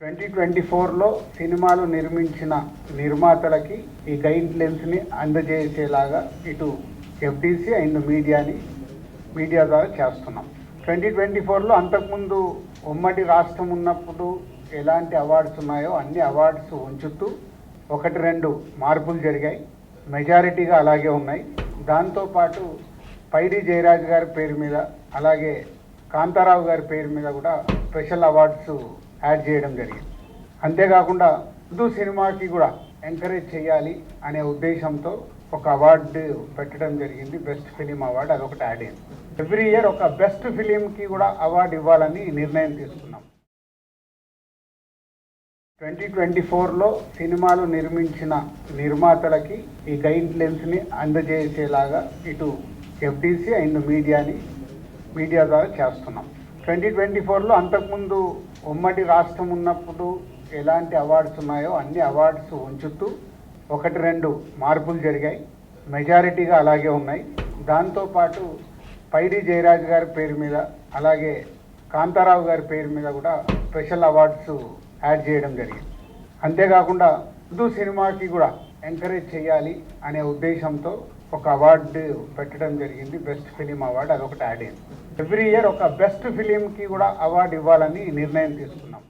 Twenty twenty ఫోర్లో సినిమాలు నిర్మించిన నిర్మాతలకి ఈ గైడ్ లెన్స్ని అందజేసేలాగా ఇటు ఎఫ్డీసీ అండ్ మీడియాని మీడియా ద్వారా చేస్తున్నాం. ట్వంటీ ట్వంటీ ఫోర్లో అంతకుముందు ఉమ్మడి రాష్ట్రం ఉన్నప్పుడు ఎలాంటి అవార్డ్స్ ఉన్నాయో అన్ని అవార్డ్స్ ఉంచుతూ ఒకటి రెండు మార్పులు జరిగాయి. మెజారిటీగా అలాగే ఉన్నాయి. దాంతోపాటు పైడి జయరాజ్ గారి పేరు మీద అలాగే కాంతారావు గారి పేరు మీద కూడా స్పెషల్ అవార్డ్స్ యాడ్ చేయడం జరిగింది. అంతేకాకుండా ఉర్దూ సినిమాకి కూడా ఎంకరేజ్ చేయాలి అనే ఉద్దేశంతో ఒక అవార్డు పెట్టడం జరిగింది. బెస్ట్ ఫిలిం అవార్డు అదొకటి యాడ్ అయింది. ఎవ్రీ ఇయర్ ఒక బెస్ట్ ఫిలింకి కూడా అవార్డు ఇవ్వాలని నిర్ణయం తీసుకున్నాం. ట్వంటీ ట్వంటీ ఫోర్లో సినిమాలు నిర్మించిన నిర్మాతలకి ఈ గైడ్లైన్స్ని అందజేసేలాగా ఇటు ఎఫ్డీసీ అండ్ మీడియాని మీడియా ద్వారా చేస్తున్నాం. ట్వంటీ ట్వంటీ ఫోర్లో అంతకుముందు ఉమ్మడి రాష్ట్రం ఉన్నప్పుడు ఎలాంటి అవార్డ్స్ ఉన్నాయో అన్ని అవార్డ్స్ ఉంచుతూ ఒకటి రెండు మార్పులు జరిగాయి. మెజారిటీగా అలాగే ఉన్నాయి. దాంతోపాటు పైడి జయరాజ్ గారి పేరు మీద అలాగే కాంతారావు గారి పేరు మీద కూడా స్పెషల్ అవార్డ్స్ యాడ్ చేయడం జరిగింది. అంతేకాకుండా ఉర్దూ సినిమాకి కూడా ఎంకరేజ్ చేయాలి అనే ఉద్దేశంతో ఒక అవార్డు పెట్టడం జరిగింది. బెస్ట్ ఫిలిం అవార్డు అదొకటి యాడ్ అయింది. ఎవ్రీ ఇయర్ ఒక బెస్ట్ ఫిలింకి కూడా అవార్డు ఇవ్వాలని నిర్ణయం తీసుకున్నాం.